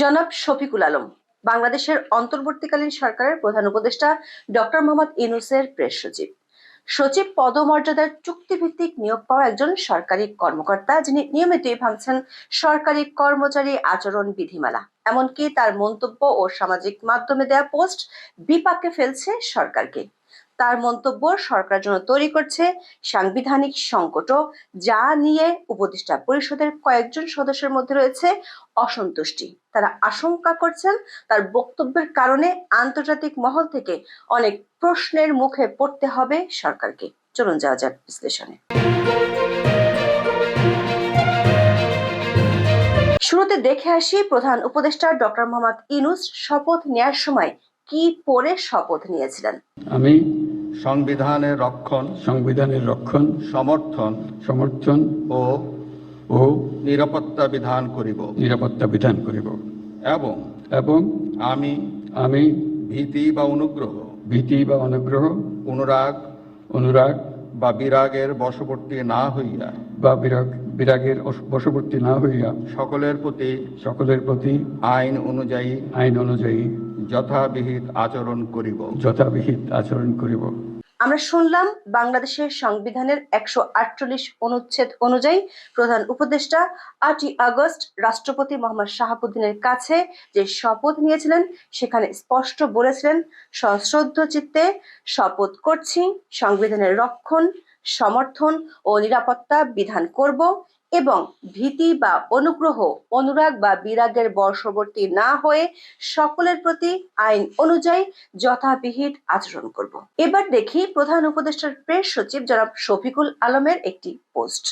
জনাব শফিকুল আলম, বাংলাদেশের অন্তর্বর্তীকালীন সরকারের প্রধান উপদেষ্টা ডক্টর মোহাম্মদ ইনুসের প্রেস সচিব। সচিব পদমর্যাদার চুক্তিভিত্তিক নিয়োগ পাওয়া একজন সরকারি কর্মকর্তা, যিনি নিয়মিতই ভাঙছেন সরকারি কর্মচারী আচরণ বিধিমালা। এমনকি তার মন্তব্য ও সামাজিক মাধ্যমে দেয়া পোস্ট বিপাকে ফেলছে সরকারকে। তার মন্তব্য সরকার জন্য তৈরি করছে সাংবিধানিক সংকটও, যা নিয়ে উপদেষ্টা পরিষদের কয়েকজন সদস্যের মধ্যে রয়েছে অসন্তুষ্টি। তারা আশঙ্কা করছেন তার বক্তব্যের কারণে আন্তর্জাতিক মহল থেকে অনেক প্রশ্নের মুখে পড়তে হবে সরকারকে। চলুন যাওয়া যাক বিশ্লেষণে। শুরুতে দেখে আসি প্রধান উপদেষ্টা ডক্টর মোহাম্মদ ইনুস শপথ নেয়ার সময় কি পরে শপথ নিয়েছিলেন? আমি সংবিধানের রক্ষণ সংবিধানের রক্ষণ সমর্থন সমর্থন ও ও নিরাপত্তা বিধান করিব। নিরাপত্তা বিধান করিব। এবং এবং আমি আমি ভীতি বা অনুগ্রহ ভীতি বা অনুগ্রহ অনুরাগ অনুরাগ বা বিরাগের বশবর্তী না হইয়া বা বিরাগ বিরাগের বশবর্তী না হইয়া সকলের প্রতি সকলের প্রতি আইন অনুযায়ী আইন অনুযায়ী যথাবিহিত আচরণ করিব। যথাবিহিত আচরণ করিব। আমরা শুনলাম বাংলাদেশের সংবিধানের একশো আটচল্লিশ অনুচ্ছেদ অনুযায়ী প্রধান উপদেষ্টা আটই আগস্ট রাষ্ট্রপতি মোহাম্মদ শাহাবুদ্দিনের কাছে যে শপথ নিয়েছিলেন, সেখানে স্পষ্ট বলেছিলেন সশ্রদ্ধ চিত্তে শপথ করছি সংবিধানের রক্ষণ সমর্থন ও নিরাপত্তা বিধান করব এবং ভীতি বা অনুগ্রহ, অনুরাগ বা বিরাগের বর্ষবর্তী না হয়ে সকলের প্রতি আইন অনুযায়ী যথাবিহিত আচরণ করব। এবার দেখি প্রধান উপদেষ্টার প্রেস সচিব জনাব শফিকুল আলমের একটি পোস্ট,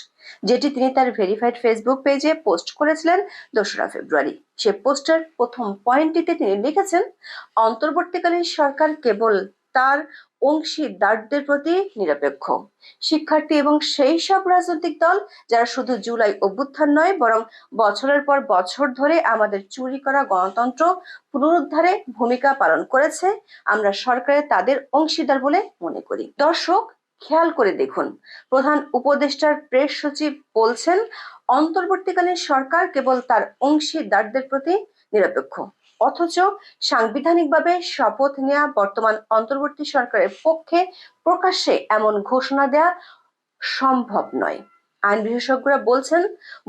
যেটি তিনি তার ভেরিফাইড ফেসবুক পেজে পোস্ট করেছিলেন দোসরা ফেব্রুয়ারি। সে পোস্টের প্রথম পয়েন্টটিতে তিনি লিখেছেন, অন্তর্বর্তীকালীন সরকার কেবল তার অংশীদারদের প্রতি নিরপেক্ষ। শিক্ষার্থী এবং সেই সব রাজনৈতিক দল যারা শুধু জুলাই অভ্যুত্থান নয়, বরং বছরের পর বছর ধরে আমাদের চুরি করা গণতন্ত্র পুনরুদ্ধারে ভূমিকা পালন করেছে, আমরা সরকারে তাদের অংশীদার বলে মনে করি। দর্শক, খেয়াল করে দেখুন, প্রধান উপদেষ্টার প্রেস সচিব বলছেন, অন্তর্বর্তীকালীন সরকার কেবল তার অংশীদারদের প্রতি নিরপেক্ষ। অথচ সাংবিধানিকভাবে শপথ নেয়া বর্তমান অন্তর্বর্তী সরকারের পক্ষে প্রকাশ্যে এমন ঘোষণা দেয়া সম্ভব নয়। আইন বিশেষজ্ঞরা বলছেন,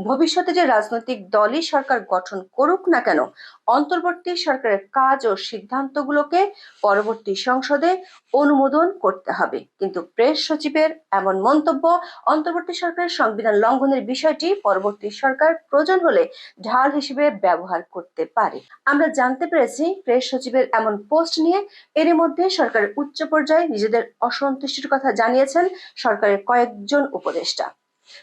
ভবিষ্যতে যে রাজনৈতিক দলই সরকার গঠন করুক না কেন, অন্তর্বর্তী সরকারের কাজ ও সিদ্ধান্তগুলোকে পরবর্তী সংসদে অনুমোদন করতে হবে। কিন্তু প্রেস সচিবের এমন মন্তব্য, অন্তর্বর্তী সরকারের সংবিধান লঙ্ঘনের বিষয়টি পরবর্তী সরকার প্রয়োজন হলে ঢাল হিসেবে ব্যবহার করতে পারে। আমরা জানতে পেরেছি, প্রেস সচিবের এমন পোস্ট নিয়ে এরই মধ্যে সরকারের উচ্চ পর্যায়ে নিজেদের অসন্তুষ্টির কথা জানিয়েছেন সরকারের কয়েকজন উপদেষ্টা।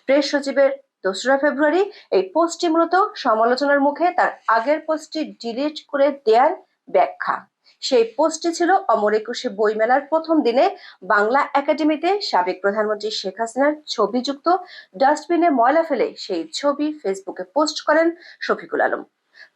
প্রেস সচিবের দোসরা ফেব্রুয়ারি এই পোস্টটি মূলত সমালোচনার মুখে তার আগের পোস্টটি ডিলিট করে দেয়ার ব্যাখ্যা। সেই পোস্টটি ছিল অমর একুশে বইমেলার প্রথম দিনে বাংলা একাডেমিতে সাবেক প্রধানমন্ত্রী শেখ হাসিনার ছবিযুক্ত ডাস্টবিনে ময়লা ফেলে সেই ছবি ফেসবুকে পোস্ট করেন শফিকুল আলম।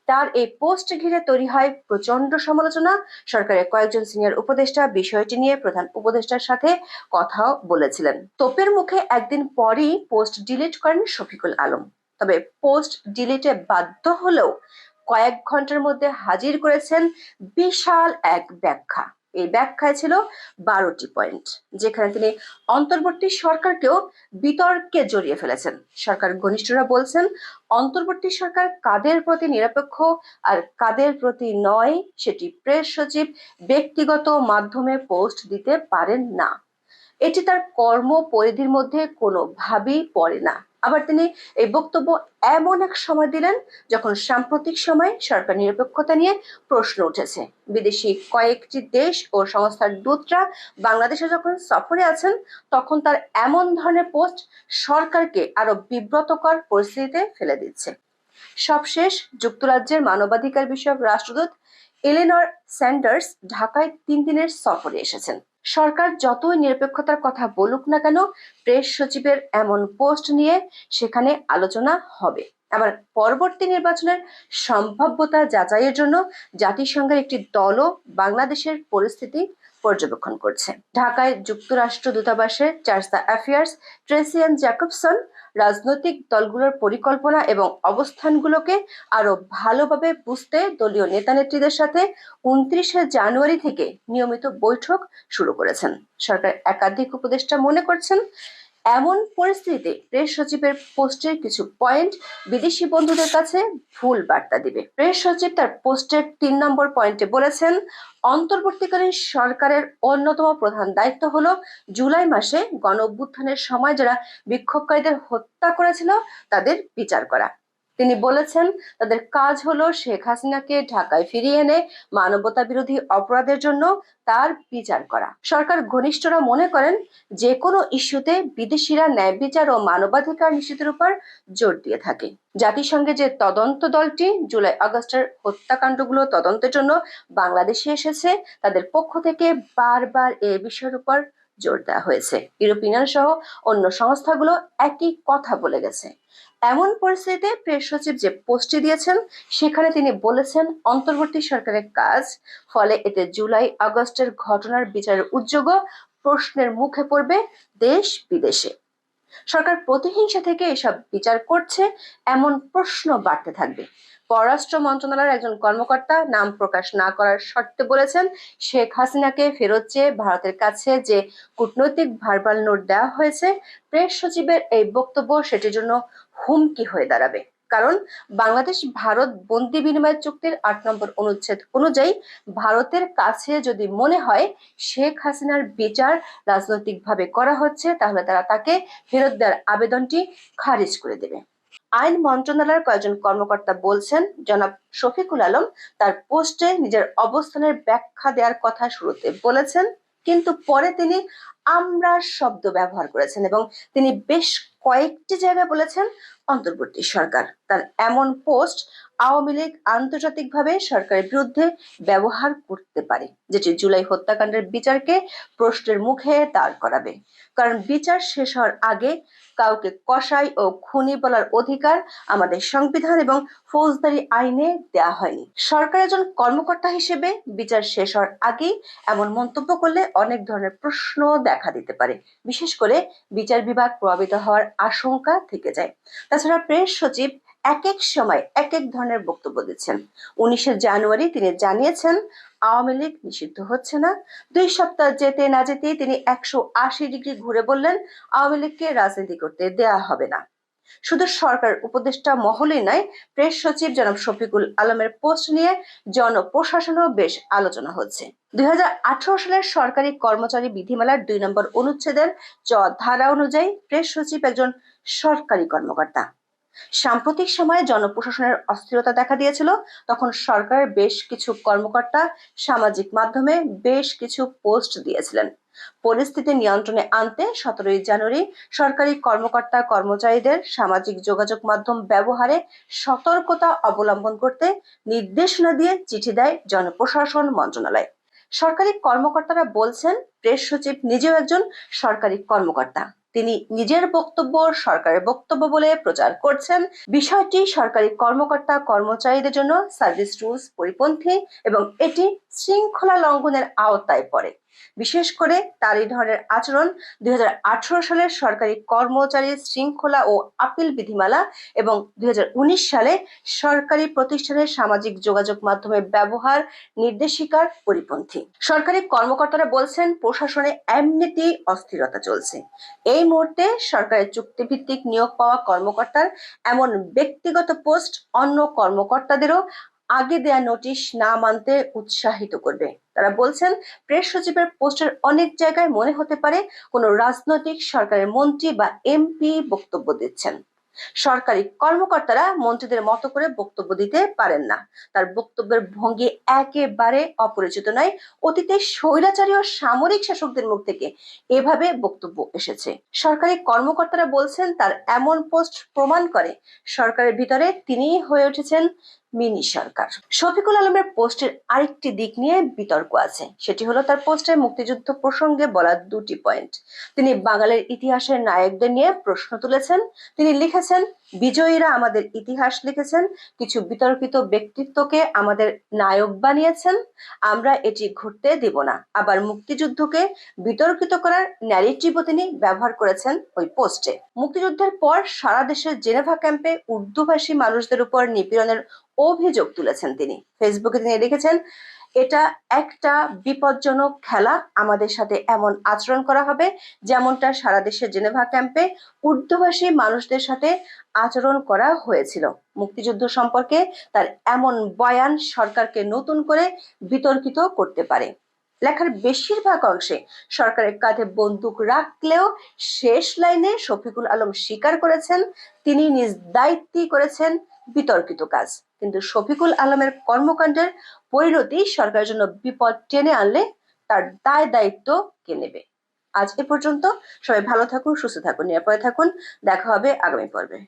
তার এই পোস্ট ঘিরে তৈরি হয় প্রচণ্ড সমালোচনা। সরকারের কয়েকজন সিনিয়র উপদেষ্টা বিষয়টি নিয়ে প্রধান উপদেষ্টার সাথে কথাও বলেছিলেন। তোপের মুখে একদিন পরই পোস্ট ডিলিট করেন শফিকুল আলম। তবে পোস্ট ডিলিটে বাধ্য হলেও কয়েক ঘণ্টার মধ্যে হাজির করেছেন বিশাল এক ব্যাখ্যা। এই ব্যাখ্যায় ছিল বারোটি পয়েন্ট, যেখানে তিনি অন্তর্বর্তী সরকারকেও বিতর্কে জড়িয়ে ফেলেছেন। সরকার ঘনিষ্ঠরা বলছেন, অন্তর্বর্তী সরকার কাদের প্রতি নিরপেক্ষ আর কাদের প্রতি নয় সেটি প্রেস সচিব ব্যক্তিগত মাধ্যমে পোস্ট দিতে পারেন না। এটি তার কর্ম পরিধির মধ্যে কোনোভাবেই পড়ে না। আবার তিনি এই বক্তব্য এমন এক সময় দিলেন যখন সাম্প্রতিক সময়ে সরকার নিরপেক্ষতা নিয়ে প্রশ্ন উঠেছে। বিদেশি কয়েকটি দেশ ও সংস্থার দূতরা বাংলাদেশে যখন সফরে আছেন, তখন তার এমন ধরনের পোস্ট সরকারকে আরও বিব্রতকর পরিস্থিতিতে ফেলে দিচ্ছে। সবশেষ যুক্তরাজ্যের মানবাধিকার বিষয়ক রাষ্ট্রদূত এলেনর স্যান্ডার্স ঢাকায় তিন দিনের সফরে এসেছেন। সরকার যতই নিরপেক্ষতার কথা বলুক না কেন, প্রেস সচিবের এমন পোস্ট নিয়ে সেখানে আলোচনা হবে। আবার পরবর্তী নির্বাচনের সম্ভাব্যতা যাচাইয়ের জন্য জাতিসংঘের একটি দলও বাংলাদেশের পরিস্থিতি পর্যবেক্ষণ করছে। ঢাকায় যুক্তরাষ্ট্র দূতাবাসের দ্য অ্যাফেয়ার্স ট্রেসিয়ান জ্যাকবসন রাজনৈতিক দলগুলোর পরিকল্পনা এবং অবস্থানগুলোকে আরও ভালোভাবে বুঝতে দলীয় নেতানেত্রীদের সাথে উনত্রিশে জানুয়ারি থেকে নিয়মিত বৈঠক শুরু করেছেন। সরকার একাধিক উপদেষ্টা মনে করছেন এমন পরিস্থিতিতে প্রেস সচিবের পোস্টের কিছু পয়েন্ট বিদেশি বন্ধুদের কাছে ভুল বার্তা দিবে। প্রেস সচিব তার পোস্টের তিন নম্বর পয়েন্টে বলেছেন, অন্তর্বর্তীকালীন সরকারের অন্যতম প্রধান দায়িত্ব হল জুলাই মাসে গণ অভ্যুত্থানের সময় যারা বিক্ষোভকারীদের হত্যা করেছিল তাদের বিচার করা। তিনি বলেছেন, তাদের কাজ হলো শেখ হাসিনাকে ঢাকায় ফিরিয়ে এনে মানবতা বিরোধী অপরাধের জন্য তার বিচার করা। সরকার ঘনিষ্ঠরা মনে করেন যে কোনো ইস্যুতে বিদেশিরা ন্যায় বিচার ও মানবাধিকার নিশ্চিতের উপর জোর দিয়ে থাকে। জাতিসংঘে যে তদন্ত দলটি জুলাই আগস্টের হত্যাকাণ্ডগুলো তদন্তের জন্য বাংলাদেশে এসেছে, তাদের পক্ষ থেকে বারবার এ বিষয়ের উপর জোর দেওয়া হয়েছে। ইউরোপিয়ান সহ অন্য সংস্থাগুলো একই কথা বলে গেছে। এমন পরিস্থিতিতে প্রেস সচিব যে পোস্টটি দিয়েছেন, সেখানে তিনি বলেছেন, অন্তর্বর্তী সরকারের কাজ, ফলে এতে জুলাই আগস্টের ঘটনার বিচারের উদ্যোগও প্রশ্নের মুখে পড়বে দেশ বিদেশে। সরকার প্রতিহিংসা থেকে এসব বিচার করছে, এমন প্রশ্ন বাড়তে থাকবে। পররাষ্ট্র মন্ত্রণালয়ের একজন কর্মকর্তা নাম প্রকাশ না করার শর্তে বলেছেন, শেখ হাসিনাকে ফেরত চেয়ে ভারতের কাছে যে কূটনৈতিক ভার্বাল নোট দেওয়া হয়েছে, প্রেস সচিবের এই বক্তব্য সেটির জন্য হুমকি হয়ে দাঁড়াবে। কারণ বাংলাদেশ ভারত বন্দি বিনিময় চুক্তির আট নম্বর অনুচ্ছেদ অনুযায়ী ভারতের কাছে যদি মনে হয় শেখ হাসিনার বিচার রাজনৈতিকভাবে করা হচ্ছে, তাহলে তারা তাকে ফেরত দেওয়ার আবেদনটি খারিজ করে দেবে। আইন মন্ত্রণালয়ের কয়েকজন কর্মকর্তা বলছেন, জনাব শফিকুল আলম তার পোস্টে নিজের অবস্থানের ব্যাখ্যা দেওয়ার কথা শুরুতে বলেছেন, কিন্তু পরে তিনি আমরা শব্দ ব্যবহার করেছেন এবং তিনি বেশ কয়েকটি জায়গায় বলেছেন অন্তর্বর্তী সরকার। তার এমন পোস্ট আওয়ামী লীগ আন্তর্জাতিকভাবে সরকারের বিরুদ্ধে ব্যবহার করতে পারে, যেটি জুলাই হত্যাকাণ্ডের বিচারকে প্রশ্নের মুখে দাঁড় করাবে। কারণ বিচার শেষ হওয়ার আগে কাউকে কসাই ও খুনি বলার অধিকার আমাদের সংবিধান এবং ফৌজদারি আইনে দেয়া হয়নি। সরকার একজন কর্মকর্তা হিসেবে বিচার শেষ হওয়ার আগেই এমন মন্তব্য করলে অনেক ধরনের প্রশ্ন দেখা দিতে পারে। বিশেষ করে বিচার বিভাগ প্রভাবিত হওয়ার আশঙ্কা থেকে যায়। তাছাড়া প্রেস সচিব এক এক সময় এক এক ধরনের বক্তব্য দিচ্ছেন। উনিশে জানুয়ারি তিনি জানিয়েছেন, আওয়ামী লীগ নিষিদ্ধ হচ্ছে না। দুই সপ্তাহ যেতে না যেতেই তিনি একশো আশি ডিগ্রি ঘুরে বললেন, আওয়ামী লীগকে রাজনীতি করতে দেয়া হবে না। শুধু সরকার উপদেষ্টা মহলেই নয়, প্রেস সচিব জনাব শফিকুল আলমের পোস্ট নিয়ে জনপ্রশাসনেও বেশ আলোচনা হচ্ছে। দুই হাজার আঠারো সালের সরকারি কর্মচারী বিধিমালার দুই নম্বর অনুচ্ছেদের চ, ধারা অনুযায়ী প্রেস সচিব একজন সরকারি কর্মকর্তা। সাম্প্রতিক সময়ে জনপ্রশাসনের অস্থিরতা দেখা দিয়েছিল। তখন সরকারের বেশ কিছু কর্মকর্তা সামাজিক মাধ্যমে বেশ কিছু পোস্ট দিয়েছিলেন। পরিস্থিতি নিয়ন্ত্রণে আনতে সতেরোই জানুয়ারি সরকারি কর্মকর্তা কর্মচারীদের সামাজিক যোগাযোগ মাধ্যম ব্যবহারে সতর্কতা অবলম্বন করতে নির্দেশনা দিয়ে চিঠি দেয় জনপ্রশাসন মন্ত্রণালয়। সরকারি কর্মকর্তারা বলছেন, প্রেস সচিব নিজেও একজন সরকারি কর্মকর্তা। তিনি নিজের বক্তব্য সরকারের বক্তব্য বলে প্রচার করছেন। বিষয়টি সরকারি কর্মকর্তা কর্মচারীদের জন্য সার্ভিস রুলস পরিপন্থী এবং এটি শৃঙ্খলা লঙ্ঘনের আওতায় পড়ে। বিশেষ করে তার এই ধরনের আচরণ দুই সালের সরকারি কর্মচারী শৃঙ্খলা ও আপিল বিধিমালা এবং দুই সালে সরকারি প্রতিষ্ঠানের সামাজিক যোগাযোগ মাধ্যমে ব্যবহার নির্দেশিকার পরিপন্থী। সরকারি কর্মকর্তারা বলছেন, প্রশাসনে এমনিতেই অস্থিরতা চলছে। এই মুহূর্তে সরকারের চুক্তিভিত্তিক নিয়োগ পাওয়া কর্মকর্তার এমন ব্যক্তিগত পোস্ট অন্য কর্মকর্তাদেরও আগে দেয়া নোটিশ না মানতে উৎসাহিত করবে। তারা বলছেন প্রেস সচিবের পোস্টের অনেক জায়গায় মনে হতে পারে কোনো রাজনৈতিক সরকারের মন্ত্রী বা এমপি বক্তব্য দিচ্ছেন। সরকারি কর্মকর্তারা মন্ত্রীদের মতো করে বক্তব্য দিতে পারেন না। তার বক্তব্যের ভঙ্গি একেবারে অপরিচিত নয়। অতীতে স্বৈরাচারী ও সামরিক শাসকদের মুখ থেকে এভাবে বক্তব্য এসেছে। সরকারি কর্মকর্তারা বলছেন, তার এমন পোস্ট প্রমাণ করে, সরকারের ভিতরে তিনিই হয়ে উঠেছেন মিনি সরকার। শফিকুল আলমের পোস্টের আরেকটি দিক নিয়ে বিতর্ক আছে। সেটি হলো তার পোস্টে মুক্তিযুদ্ধ প্রসঙ্গে বলা দুটি পয়েন্ট। তিনি বাঙালির ইতিহাসের নায়কদের নিয়ে প্রশ্ন তুলেছেন। তিনি লিখেছেন, বিজয়ীরা আমাদের ইতিহাস লিখেছেন, কিছু বিতর্কিত ব্যক্তিত্বকে আমাদের নায়ক বানিয়েছেন। আমরা এটি ঘটতে দেব না। আবার মুক্তিযুদ্ধকে বিতর্কিত করার ন্যারেটিভও তিনি ব্যবহার করেছেন ওই পোস্টে। মুক্তিযুদ্ধের পর সারা দেশের জেনেভা ক্যাম্পে উর্দুভাষী মানুষদের উপর নিপীড়নের অভিযোগ তুলেছেন তিনি। ফেসবুকে তিনি লিখেছেন, এটা একটা বিপজ্জনক খেলা। আমাদের সাথে এমন আচরণ করা হবে যেমনটা সারা দেশের জেনেভা ক্যাম্পে উর্দুভাষী মানুষদের সাথে আচরণ করা হয়েছিল। মুক্তিযুদ্ধ সম্পর্কে তার এমন বয়ান সরকারকে নতুন করে বিতর্কিত করতে পারে। লেখার বেশিরভাগ অংশে সরকারের কাঁধে বন্দুক রাখলেও শেষ লাইনে শফিকুল আলম স্বীকার করেছেন, তিনি নিজ দায়িত্বই করেছেন বিতর্কিত কাজ। কিন্তু শফিকুল আলমের কর্মকাণ্ডের পরিণতি সরকারের জন্য বিপদ টেনে আনলে তার দায় দায়িত্ব কে নেবে? আজ এ পর্যন্ত। সবাই ভালো থাকুন, সুস্থ থাকুন, নিরাপদে থাকুন। দেখা হবে আগামী পর্বে।